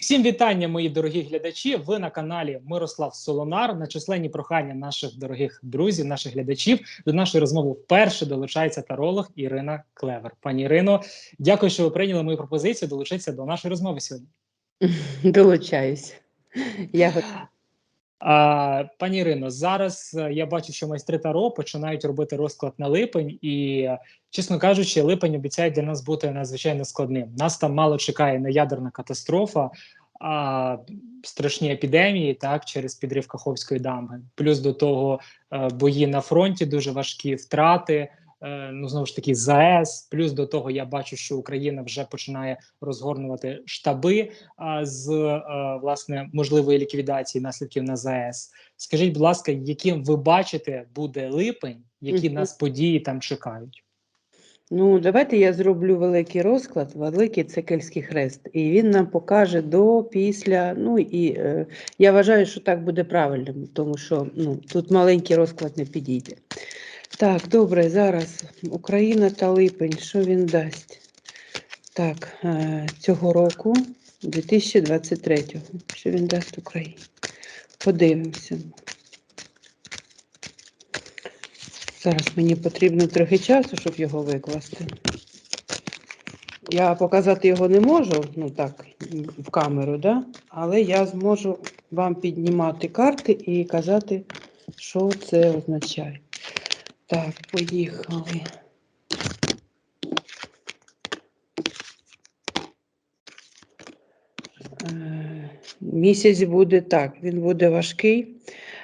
Всім вітання, мої дорогі глядачі. Ви на каналі Мирослав Солонар. На численні прохання наших дорогих друзів, наших глядачів до нашої розмови вперше долучається таролог Ірина Клевер. Пані Ірино, дякую, що ви прийняли мою пропозицію долучитися до нашої розмови сьогодні. Долучаюсь. Я готова. А, пані Ірино, зараз е, я бачу, що майстри Таро починають робити розклад на липень, і, чесно кажучи, липень обіцяє для нас бути надзвичайно складним. Нас там мало чекає не ядерна катастрофа, а страшні епідемії, так, через підрив Каховської дамби. Плюс до того е, бої на фронті дуже важкі втрати. Е, Ну, знову ж таки, ЗАЕС, плюс до того, я бачу, що Україна вже починає розгорнувати штаби з е, власне можливої ліквідації наслідків на ЗАЕС. Скажіть, будь ласка, яким ви бачите буде липень, які Мгм. нас події там чекають? Ну, давайте я зроблю великий розклад, великий це Кельтський хрест. І він нам покаже до, після. Ну і е, я вважаю, що так буде правильним, тому що ну, тут маленький розклад не підійде. Так, добре, зараз Україна та липень, що він дасть? Так, е, цього року, 2023-го, що він дасть Україні? Подивимося. Зараз мені потрібно трохи часу, щоб його викласти. Я показати його не можу, ну так, в камеру, да? але я зможу вам піднімати карти і казати, що це означає. Так, поїхали. Е, Місяць буде так, він буде важкий.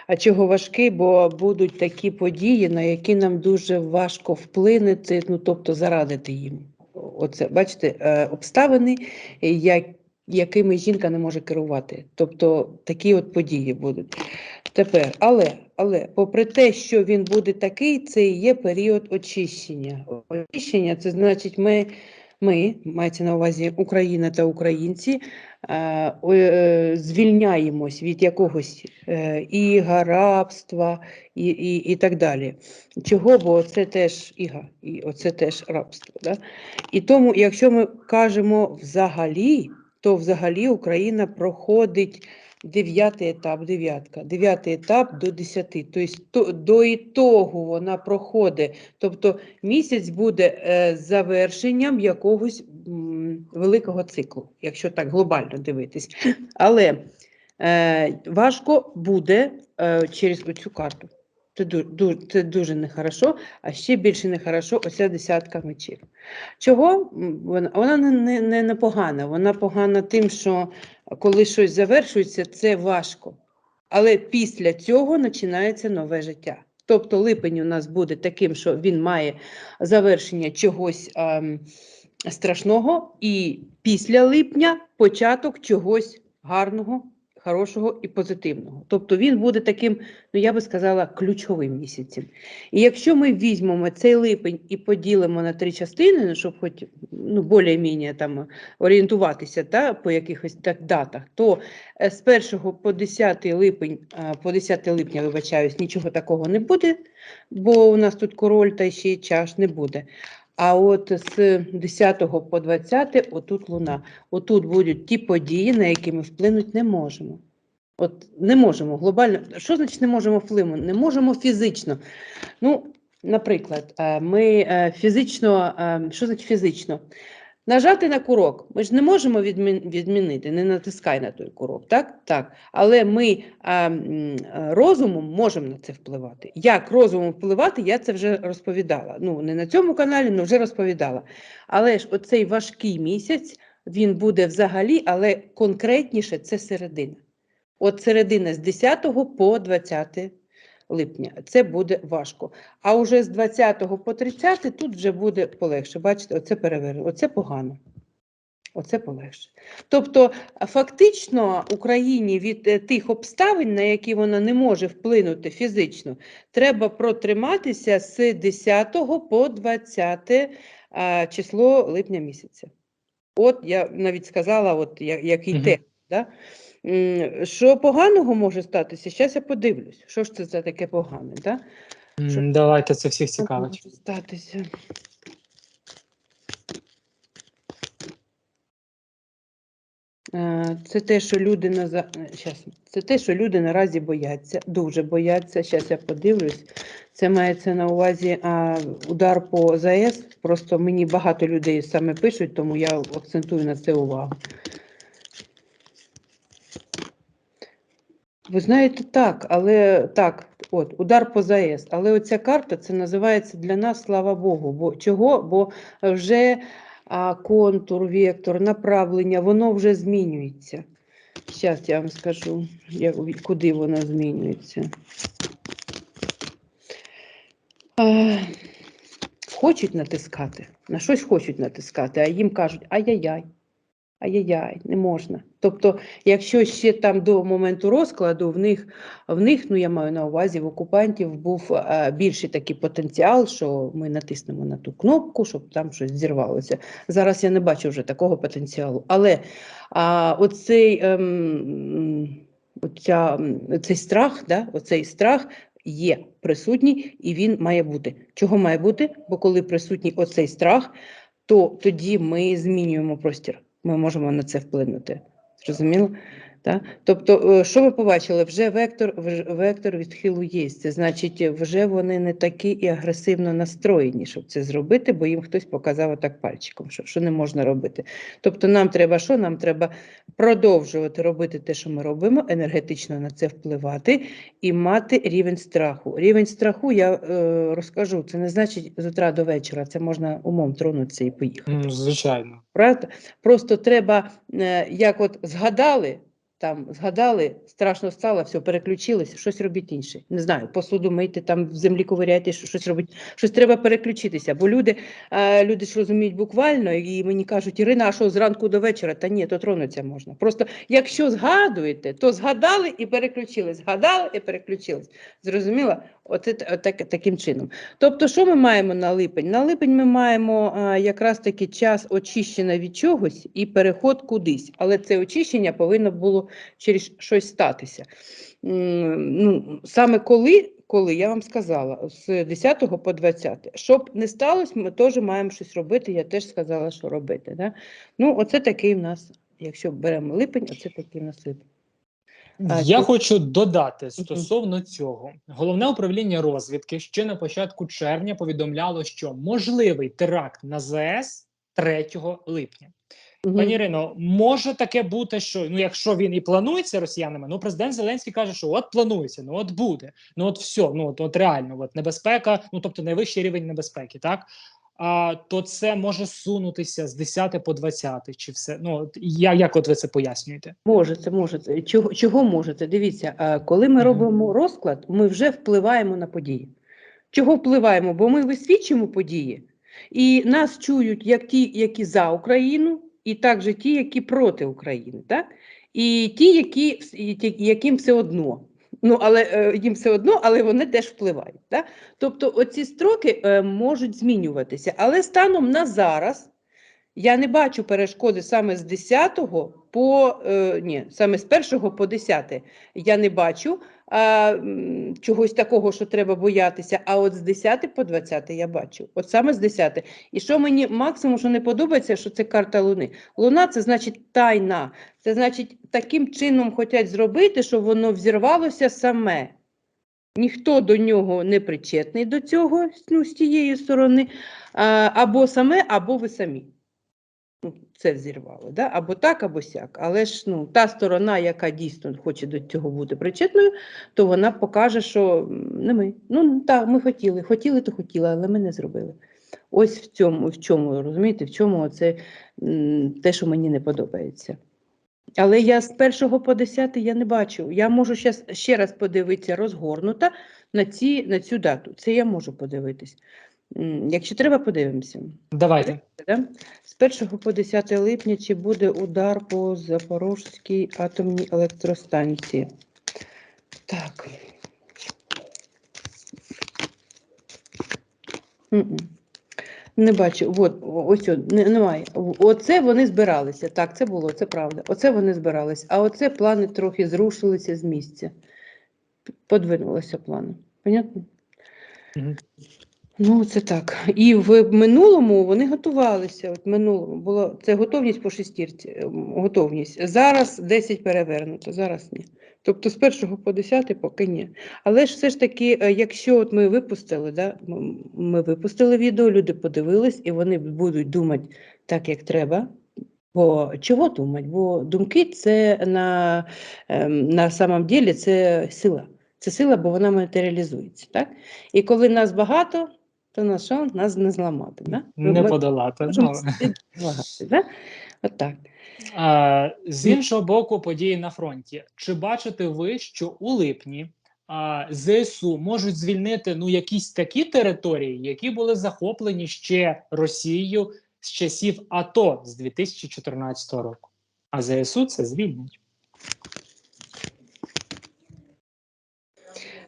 А чого важкий? Бо будуть такі події, на які нам дуже важко вплинути, ну тобто зарадити їм. Оце, бачите, е, обставини, як, якими жінка не може керувати. Тобто такі от події будуть. Тепер, але, але, попри те, що він буде такий, це і є період очищення. Очищення це значить, ми, ми мається на увазі Україна та українці, е, звільняємось від якогось е, іга, рабства і, і, і так далі. Чого? Бо це теж іга, і оце теж рабство. Да? І тому, якщо ми кажемо взагалі, то взагалі Україна проходить дев'ятий етап, дев'ятка, дев'ятий етап до десяти. Тобто то, до ітогу вона проходить. Тобто місяць буде е, завершенням якогось великого циклу, якщо так глобально дивитись. Але е, важко буде е, через оцю карту. Це дуже, нехорошо, а ще більше нехорошо оця десятка мечів. Чого? Вона, вона не, не, не непогана. Вона погана тим, що коли щось завершується, це важко. Але після цього починається нове життя. Тобто липень у нас буде таким, що він має завершення чогось ем, страшного, і після липня початок чогось гарного, хорошого і позитивного. Тобто він буде таким, ну я би сказала, ключовим місяцем. І якщо ми візьмемо цей липень і поділимо на три частини, ну, щоб хоч ну, більш-менш там орієнтуватися та, по якихось так датах, то е, з 1 по 10 липень, по 10 липня, вибачаюсь, нічого такого не буде, бо у нас тут король та ще й чаш не буде. А от з 10 по 20 отут луна. Отут будуть ті події, на які ми вплинути не можемо. От не можемо глобально. Що значить не можемо вплинути? Не можемо фізично. Ну, наприклад, е, ми е, фізично, е, що значить фізично? Нажати на курок. Ми ж не можемо відмінити, не натискай на той курок, так? Так. Але ми а, розумом можемо на це впливати. Як розумом впливати, я це вже розповідала. Ну, не на цьому каналі, але вже розповідала. Але ж оцей важкий місяць він буде взагалі, але конкретніше це середина. От середина з 10 по 20 липня. Це буде важко. А вже з 20 по 30 тут вже буде полегше. Бачите, оце переверну, оце погано. Оце полегше. Тобто, фактично, Україні від е, тих обставин, на які вона не може вплинути фізично, треба протриматися з 10 по 20 число липня місяця. От я навіть сказала, от який Мгм. термін. Да? Що поганого може статися? Зараз я подивлюсь, що ж це за таке погане. Да? Що- Давайте це всіх Що цікавить. може статися? Е, Це те, що люди на е, щас. Це те, що люди наразі бояться, дуже бояться. Зараз я подивлюсь. Це мається на увазі а, удар по ЗАЕС. Просто мені багато людей саме пишуть, тому я акцентую на це увагу. Ви знаєте, так, але так, от удар по ЗАЕС. Але оця карта це називається для нас, слава Богу. Бо чого? Бо вже а, контур, вектор, направлення, воно вже змінюється. Зараз я вам скажу, як, куди воно змінюється. А, хочуть натискати, на щось хочуть натискати, а їм кажуть, ай-яй-яй, ай-яй-яй, не можна. Тобто, якщо ще там до моменту розкладу, в них, в них, ну я маю на увазі, в окупантів був а, більший такий потенціал, що ми натиснемо на ту кнопку, щоб там щось зірвалося. Зараз я не бачу вже такого потенціалу. Але а, оцей, ем, оця, м, цей страх, да, оцей страх є присутній і він має бути. Чого має бути? Бо коли присутній оцей страх, то тоді ми змінюємо простір. Ми можемо на це вплинути. Зрозуміло? Так? Тобто, е, що ви побачили? Вже вектор, вектор відхилу є. Це значить, вже вони не такі і агресивно настроєні, щоб це зробити, бо їм хтось показав отак пальчиком, що, що не можна робити. Тобто, нам треба що? Нам треба продовжувати робити те, що ми робимо, енергетично на це впливати і мати рівень страху. Рівень страху, я е, розкажу, це не значить з утра до вечора, це можна умом тронутися і поїхати. Звичайно. Правда? Просто треба, е, як от згадали, там згадали, страшно стало, все, переключилися, щось робіть інше. Не знаю, посуду мийте, там в землі ковиряйте, що- щось робити, Щось треба переключитися. Бо люди, е, люди ж розуміють буквально, і мені кажуть, Ірина, а що зранку до вечора? Та ні, то тронуться можна. Просто якщо згадуєте, то згадали і переключились. Згадали і переключились. Зрозуміло? Оце так, таким чином. Тобто, що ми маємо на липень? На липень ми маємо а, якраз таки час очищення від чогось і переход кудись. Але це очищення повинно було через щось статися. Ну, саме коли, коли я вам сказала, з 10 по 20. Щоб не сталося, ми теж маємо щось робити. Я теж сказала, що робити. Да? Ну, оце такий в нас, якщо беремо липень, оце такий в нас липень. Я хочу додати стосовно цього. Головне управління розвідки ще на початку червня повідомляло, що можливий теракт на ЗС 3 липня. Пані Ірино, може таке бути, що ну, якщо він і планується росіянами, ну президент Зеленський каже, що от планується, ну от буде, ну от все, ну от, от реально, от небезпека, ну тобто найвищий рівень небезпеки, так. А, то це може сунутися з 10 по 20, чи все. Ну я як от ви це пояснюєте? Можете, можете. Чого, чого можете? Дивіться, коли ми робимо розклад, ми вже впливаємо на події. Чого впливаємо? Бо ми висвічуємо події, і нас чують як ті, які за Україну, і також ті, які проти України, так? І ті, які, яким все одно. Ну, але е, їм все одно, але вони теж впливають. Так? Тобто, оці строки е, можуть змінюватися. Але станом на зараз я не бачу перешкоди саме з 10 по е, ні, саме з 1 по 10 я не бачу а, чогось такого, що треба боятися. А от з 10 по 20 я бачу. От саме з 10. І що мені максимум, що не подобається, що це карта Луни. Луна це значить тайна. Це значить, таким чином хочуть зробити, щоб воно взірвалося саме. Ніхто до нього не причетний до цього ну, з тієї сторони, або саме, або ви самі. Ну, Це взірвало, да? або так, або сяк. Але ж ну, та сторона, яка дійсно хоче до цього бути причетною, то вона покаже, що не ми. Ну так, ми хотіли, хотіли, то хотіли, але ми не зробили. Ось в цьому, в чому, розумієте, в чому це те, що мені не подобається. Але я з першого по 10 я не бачу. Я можу ще раз подивитися розгорнута на, ці, на цю дату. Це я можу подивитись. Якщо треба, подивимося. Давайте. З 1 по 10 липня чи буде удар по Запорізькій атомній електростанції? Так. Не бачу. От, ось, немає. Оце вони збиралися. Так, це було, це правда. Оце вони збирались. А оце плани трохи зрушилися з місця. Подвинулися плани. Понятно? Мгм. Ну, це так. І в минулому вони готувалися. От минулому було це готовність по шестірці. ем, Готовність. Зараз 10 перевернуто, зараз ні. Тобто з першого по 10 поки ні. Але ж все ж таки, е, якщо от ми випустили, да, ми випустили відео, люди подивились, і вони будуть думати так, як треба. Бо чого думати? Бо думки це на, ем, на самом ділі це сила. Це сила, бо вона матеріалізується. Так? І коли нас багато, то на що нас не зламати. Да? Не Ми подолати. Ну, да? От так. А, з іншого боку, події на фронті. Чи бачите ви, що у липні а, ЗСУ можуть звільнити ну якісь такі території, які були захоплені ще Росією з часів АТО з 2014 року? А ЗСУ це звільнять.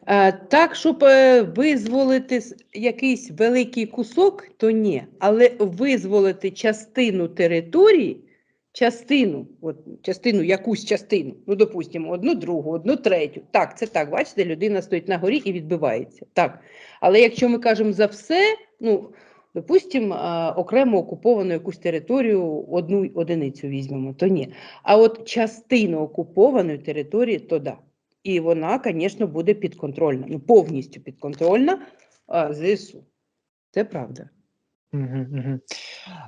Е, Так, щоб е, визволити якийсь великий кусок, то ні. Але визволити частину території, частину, от, частину, якусь частину, ну, допустимо, одну другу, одну третю. Так, це так, бачите, людина стоїть на горі і відбивається. Так. Але якщо ми кажемо за все, ну, допустимо, окремо окуповану якусь територію, одну одиницю візьмемо, то ні. А от частину окупованої території, то да. І вона, звісно, буде підконтрольна, ну повністю підконтрольна а, ЗСУ. Це правда. Угу, угу.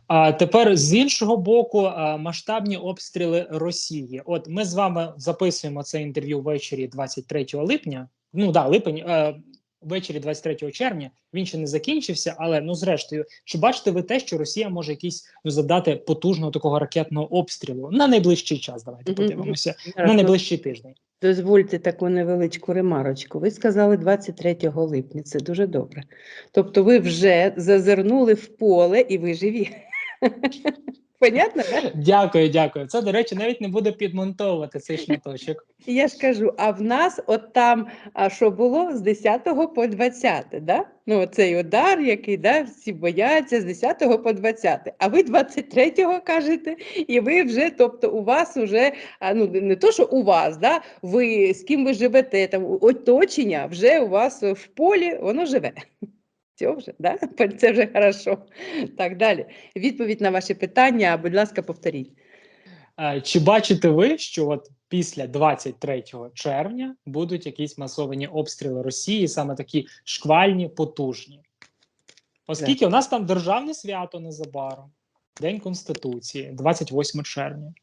А тепер з іншого боку, масштабні обстріли Росії. От ми з вами записуємо це інтерв'ю ввечері 23 липня. Ну да, липень, е, ввечері 23 червня. Він ще не закінчився, але ну зрештою, чи бачите ви те, що Росія може якийсь ну завдати потужного такого ракетного обстрілу на найближчий час? Давайте подивимося на ну, найближчий тиждень. Дозвольте таку невеличку ремарочку. Ви сказали 23 липня, це дуже добре. Тобто ви вже зазирнули в поле і ви живі. Понятно, так? Дякую, дякую. Це до речі, навіть не буде підмонтовувати цей шматочок. Я ж кажу, а в нас от там, а що було з 10 по 20, да? Ну, цей удар, який да, всі бояться з 10 по 20. А ви 23-го кажете, і ви вже, тобто у вас вже, ну не то, що у вас, да, ви з ким ви живете, там оточення вже у вас в полі, воно живе. Все вже, да? Це вже хорошо. Так, далі. Відповідь на ваші питання, будь ласка, повторіть. Е, Чи бачите ви, що от після 23 червня будуть якісь масовані обстріли Росії, саме такі шквальні, потужні? Оскільки у нас там державне свято незабаром, День Конституції, 28 червня.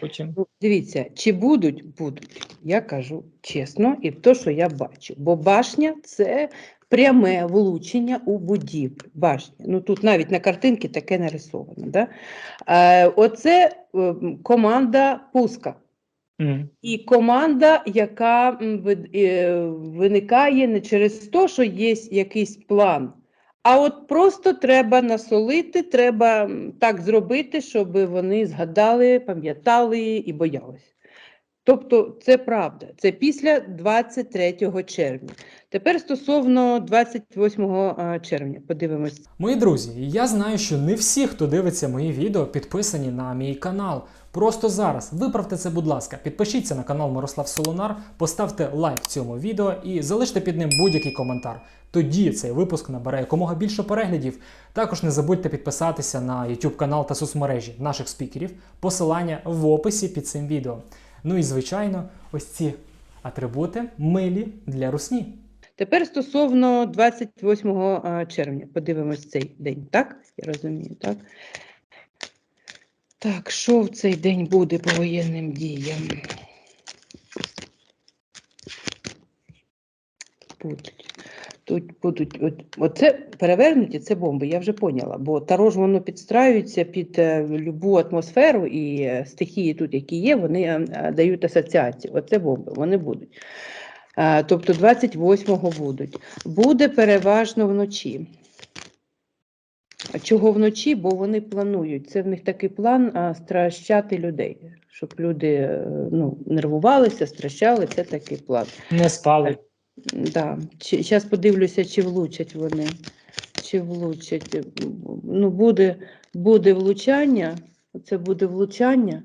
Потім Ну, дивіться, чи будуть? Будуть. Я кажу чесно, і то, що я бачу. Бо башня це пряме влучення у будівлю. Башня. Ну тут навіть на картинці таке нарисовано. Да? Е, оце е, команда пуска. М. І команда, яка е, виникає не через те, що є якийсь план, а от просто треба насолити, треба так зробити, щоб вони згадали, пам'ятали і боялись. Тобто це правда, це після 23 червня. Тепер стосовно 28 червня, подивимось. Мої друзі, я знаю, що не всі, хто дивиться мої відео, підписані на мій канал. Просто зараз виправте це, будь ласка, підпишіться на канал Мирослав Солонар, поставте лайк цьому відео і залиште під ним будь-який коментар. Тоді цей випуск набере якомога більше переглядів. Також не забудьте підписатися на YouTube канал та соцмережі наших спікерів. Посилання в описі під цим відео. Ну і звичайно, ось ці атрибути милі для русні. Тепер стосовно 28 червня, подивимось цей день, так? Я розумію, так? Так, що в цей день буде по воєнним діям? Будуть. Тут будуть, от, оце перевернуті, це бомби, я вже поняла, бо таро ж воно підстраюється під е, любу атмосферу, і е, стихії тут, які є, вони е, е, дають асоціації. Оце бомби, вони будуть. Е, тобто 28-го будуть. Буде переважно вночі. Чого вночі? Бо вони планують. Це в них такий план стращати людей, щоб люди е, ну, нервувалися, стращали. Це такий план. не спали. Да. Зараз подивлюся, чи влучать вони. Чи влучать. Ну, буде, буде влучання, це буде влучання,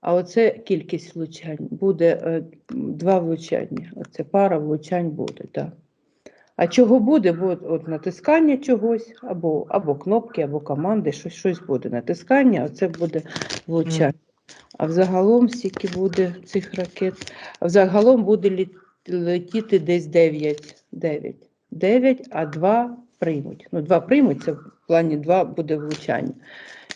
а оце кількість влучань. Буде е, два влучання. Оце пара влучань буде, так. А чого буде? Бо от, от натискання чогось, або, або кнопки, або команди, щось, щось буде. Натискання, а це буде влучання. А взагалом скільки буде цих ракет? А взагалом буде літ- летіти десь 9. 9. 9, а 2 приймуть. Ну, 2 приймуть, це в плані 2 буде влучання.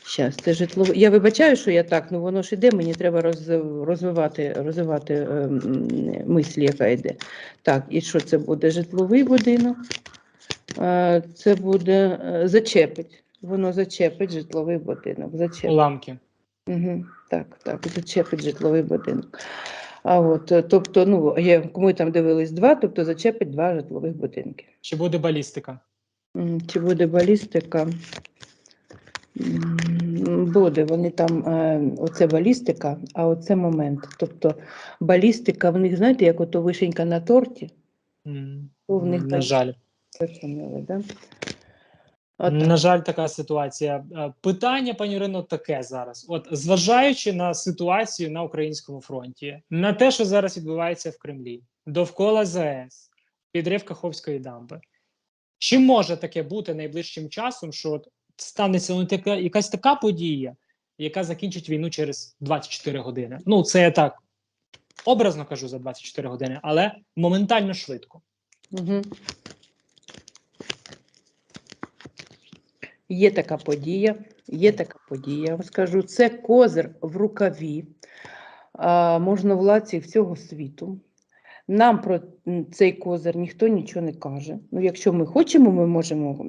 Щас, це житлове. Я вибачаю, що я так, ну воно ж іде, мені треба роз, розвивати, розвивати е, м, мислі, яка йде. Так, і що це буде? Житловий будинок. Е, Це буде е, зачепить. Воно зачепить житловий будинок. Зачепить. Уламки. Угу. Так, так, зачепить житловий будинок. А от, е, тобто, ну, є, кому там дивились два, тобто зачепить два житлових будинки. Чи буде балістика? Чи буде балістика? Буде, вони там, е, оце балістика, а оце момент. Тобто балістика в них, знаєте, як ото вишенька на торті, то в них На так жаль. зрозуміли, да? От, На жаль, така ситуація. Е, Питання, пані Ірино, таке зараз. От зважаючи на ситуацію на українському фронті, на те, що зараз відбувається в Кремлі, довкола ЗАЕС, підрив Каховської дамби, чи може таке бути найближчим часом, що от станеться ну, така, якась така подія, яка закінчить війну через 24 години? Ну, це я так образно кажу за 24 години, але моментально швидко. Угу. Є така подія, є така подія. Я вам скажу, це козир в рукаві можновладців всього світу. Нам про цей козир ніхто нічого не каже. Ну, якщо ми хочемо, ми можемо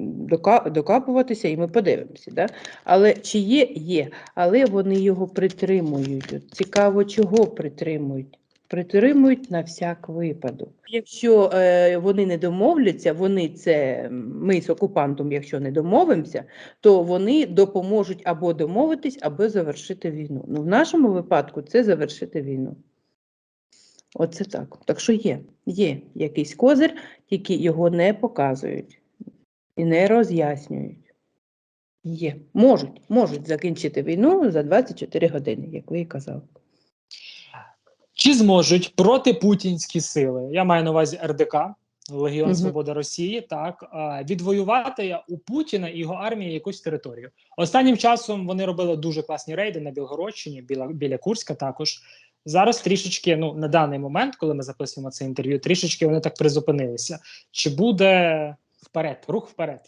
докапуватися і ми подивимося. Да? Але чи є, є. Але вони його притримують. Цікаво, чого притримують. Притримують на всяк випадок. Якщо е, вони не домовляться, вони це ми з окупантом, якщо не домовимося, то вони допоможуть або домовитись, або завершити війну. Ну, в нашому випадку це завершити війну. Оце так. Так що є, є якийсь козир, тільки його не показують і не роз'яснюють. Є. Можуть, можуть закінчити війну за 24 години, як ви і казали. Чи зможуть протипутінські сили, я маю на увазі РДК, Легіон Мгм. Свобода Росії, так відвоювати у Путіна і його армії якусь територію? Останнім часом вони робили дуже класні рейди на Білгородщині, біля, біля Курська також. Зараз трішечки, ну на даний момент, коли ми записуємо це інтерв'ю, трішечки вони так призупинилися. Чи буде вперед, рух вперед?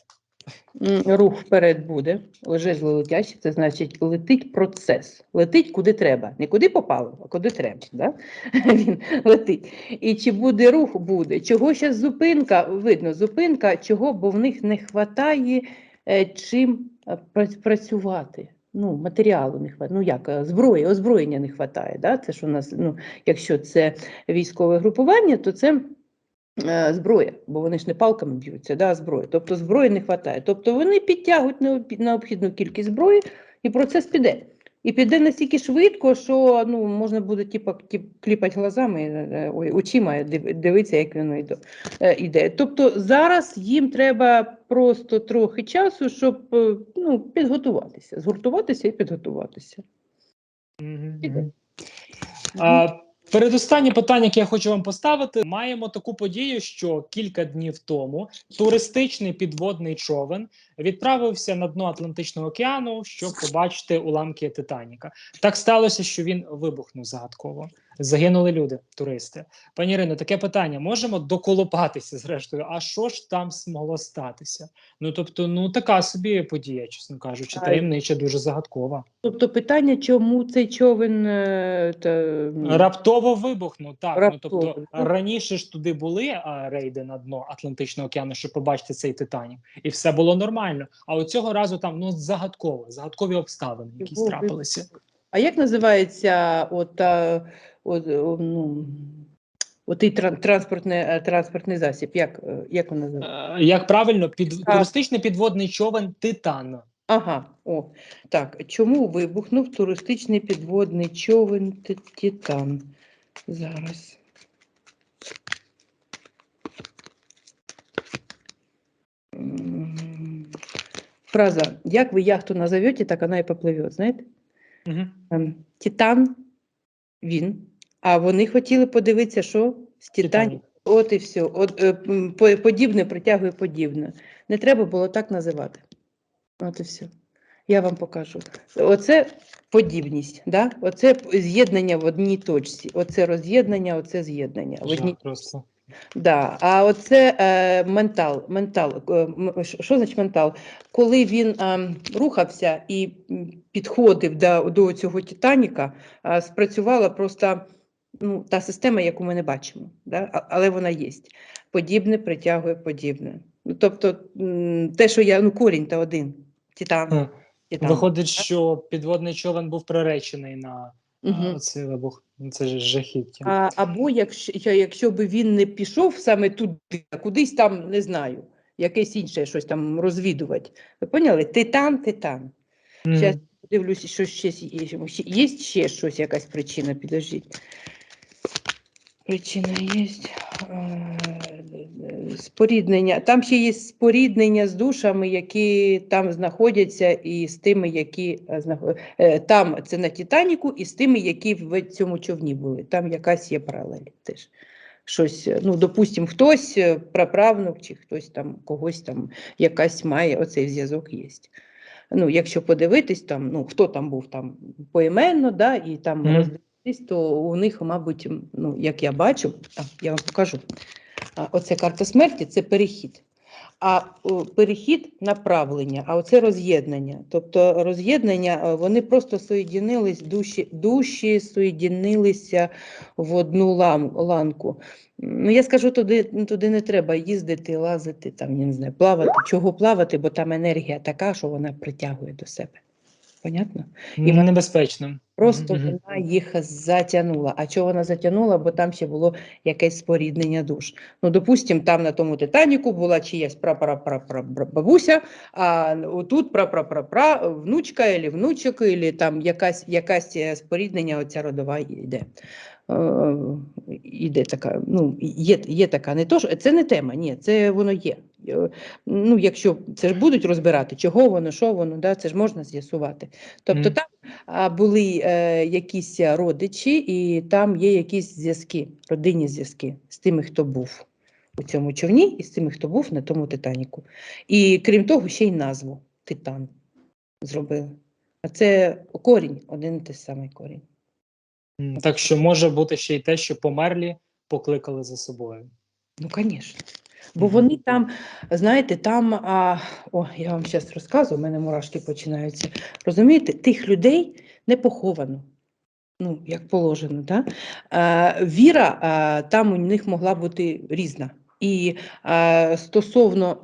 Рух вперед буде, жезли летящі, це значить летить процес. Летить куди треба. Не куди попало, а куди треба. Да? Він летить. І чи буде рух, буде. Чого зараз зупинка? Видно, зупинка, чого, бо в них не вистачає е, чим е, працювати. Ну, матеріалу не хватає. Ну як, е, зброї, озброєння не вистачає. Да? Це ж у нас, ну, якщо це військове групування, то це е, зброя, бо вони ж не палками б'ються, да, а зброя. Тобто зброї не вистачає. Тобто вони підтягують необхід- необхідну кількість зброї, і процес піде. І піде настільки швидко, що ну, можна буде типу, тіп, кліпати глазами, е, е, ой, очима дивитися, як воно йде. Тобто зараз їм треба просто трохи часу, щоб ну, підготуватися, згуртуватися і підготуватися. Мгм. А, передостаннє питання, яке я хочу вам поставити. Маємо таку подію, що кілька днів тому туристичний підводний човен відправився на дно Атлантичного океану, щоб побачити уламки Титаніка. Так сталося, що він вибухнув загадково. Загинули люди, туристи. Пані Ірино, таке питання: можемо доколупатися зрештою. А що ж там змогло статися? Ну тобто, ну така собі подія, чесно кажучи, таємнича, дуже загадкова. Тобто питання, чому цей човен е, та, Раптово вибухнув. Так, Раптово, ну тобто раніше ж туди були а, рейди на дно Атлантичного океану, щоб побачити цей Титанік, і все було нормально. А от цього разу там ну загадково, загадкові обставини, які трапилися. А як називається от, о, ну, отий транспортний, е, транспортний засіб? Як, е, як він називається? Е, Як правильно, під туристичний підводний човен Титан. Ага, о, так. Чому вибухнув туристичний підводний човен Ти- Титан? Зараз. Фраза «Як ви яхту назовете, так вона і попливе», знаєте? Угу. Титан він. А вони хотіли подивитися, що з Титанік. От і все. От, е, по- подібне притягує подібне. Не треба було так називати. От і все. Я вам покажу. Оце подібність, да? оце з'єднання в одній точці. Оце роз'єднання, оце з'єднання. В одній... Просто. Да. А оце е, ментал. ментал. Е, Що що значить ментал? Коли він е, рухався і підходив до, до цього Титаніка, е, спрацювала просто ну, та система, яку ми не бачимо, да? але вона є. Подібне притягує подібне. Ну, тобто, те, що я, ну, корінь та один. Титан. Титан. Виходить, що підводний човен був приречений на а, цей вибух. Це ж жахіття. А, або якщо, якщо би він не пішов саме туди, а кудись там, не знаю, якесь інше щось там розвідувати. Ви поняли? Титан, титан. Зараз дивлюся, що ще є. Є ще щось, якась причина, підождіть. Причина є. Е, Споріднення. Там ще є споріднення з душами, які там знаходяться, і з тими, які е, е, там це на Титаніку, і з тими, які в цьому човні були. Там якась є паралель теж. Щось, е, ну, допустимо, хтось праправнук, чи хтось там когось там якась має, оцей зв'язок є. Ну, якщо подивитись, там, ну, хто там був там поіменно, да, і там Мгм. роздивитись, то у них, мабуть, ну, як я бачу, а, я вам покажу. А, оце карта смерті це перехід. А перехід направлення, а оце роз'єднання. Тобто роз'єднання, е, вони просто соєдинились, душі, душі соєдинилися в одну лам, ланку. Ну, я скажу, туди, туди не треба їздити, лазити, там, я не знаю, плавати. Чого плавати, бо там енергія така, що вона притягує до себе. Понятно? І небезпечно. Просто вона їх затягнула. А чого вона затягнула? Бо там ще було якесь споріднення душ. Ну, допустим, там на тому Титаніку була чиясь бабуся, а отут прапрапрапра внучка, або внучок, або там якась, якась споріднення оця родова йде. Іде така, ну, є, є така, не то, що це не тема, ні, це воно є. Е, Ну, якщо це ж будуть розбирати, чого воно, що воно, да, це ж можна з'ясувати. Тобто Мгм. там були е, якісь родичі, і там є якісь зв'язки, родинні зв'язки з тими, хто був у цьому човні, і з тими, хто був на тому Титаніку. І крім того, ще й назву Титан зробили. А це корінь, один і той самий корінь. Так що може бути ще й те, що померлі покликали за собою. Ну, звісно. Бо вони там, знаєте, там, а, о, я вам зараз розказую, у мене мурашки починаються. Розумієте, тих людей не поховано. Ну, як положено, да? а, віра а, там у них могла бути різна. І а, стосовно,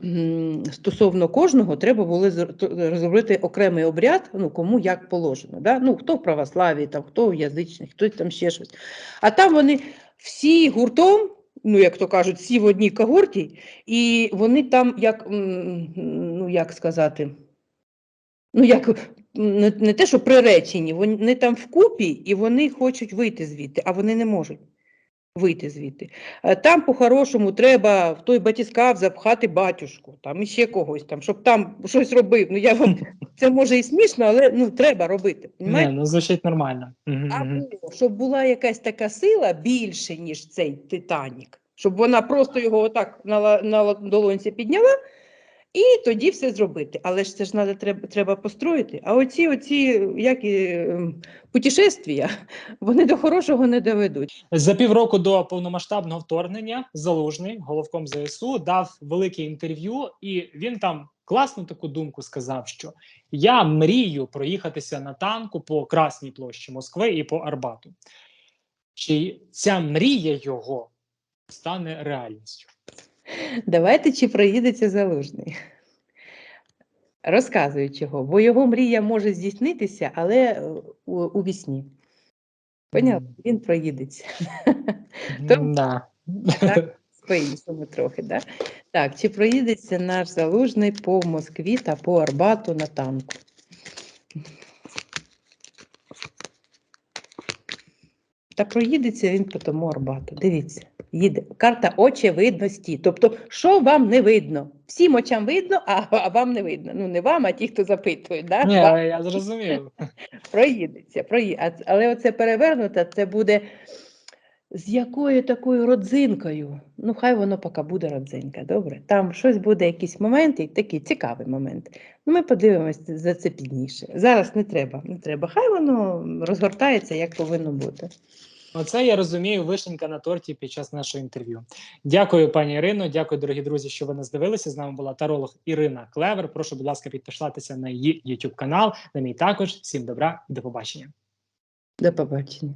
стосовно кожного треба було зр- розробити окремий обряд, ну, кому як положено. Да? Ну, хто в православі, там, хто в язичних, хто там ще щось. А там вони всі гуртом, ну, як то кажуть, всі в одній когорті, і вони там, як, ну, як сказати, ну, як не, те, що приречені, вони там вкупі, і вони хочуть вийти звідти, а вони не можуть вийти звідти. Е, Там по-хорошому треба в той батіскав запхати батюшку, там іще когось, там, щоб там щось робив. Ну, я вам, це може і смішно, але ну, треба робити. Не, ну звучить нормально. Або щоб була якась така сила більше, ніж цей Титанік, щоб вона просто його отак на, на долонці підняла, і тоді все зробити. Але ж це ж надо, треба, треба построїти. А оці, оці як і, ем, путешествія, вони до хорошого не доведуть. За півроку до повномасштабного вторгнення Залужний, головком ЗСУ, дав велике інтерв'ю, і він там класну таку думку сказав, що я мрію проїхатися на танку по Красній площі Москви і по Арбату. Чи ця мрія його стане реальністю? Давайте чи проїдеться залужний. Розказую чого, бо його мрія може здійснитися, але е, у, у вісні. Поняв? Мгм. Він проїдеться. То- М, Да. Так, по-іншому трохи, да? Так, чи проїдеться наш залужний по Москві та по Арбату на танку? Та проїдеться він по тому Арбату. Дивіться, їде. Карта очевидності. Тобто, що вам не видно? Всім очам видно, а, а вам не видно. Ну, не вам, а ті, хто запитує. Да? Ні, Вам я зрозумів. проїдеться, проїде. А ц- Але оце перевернуто, це буде З якою такою родзинкою? Ну, хай воно поки буде родзинка, добре. Там щось буде, якийсь момент, і такий цікавий момент. Ну, ми подивимося за це пізніше. Зараз не треба, не треба. Хай воно розгортається, як повинно бути. Оце я розумію вишенька на торті під час нашого інтерв'ю. Дякую, пані Ірино. Дякую, дорогі друзі, що ви нас дивилися. З нами була таролог Ірина Клевер. Прошу, будь ласка, підписатися на її YouTube канал, на мій також. Всім добра і до побачення. До побачення.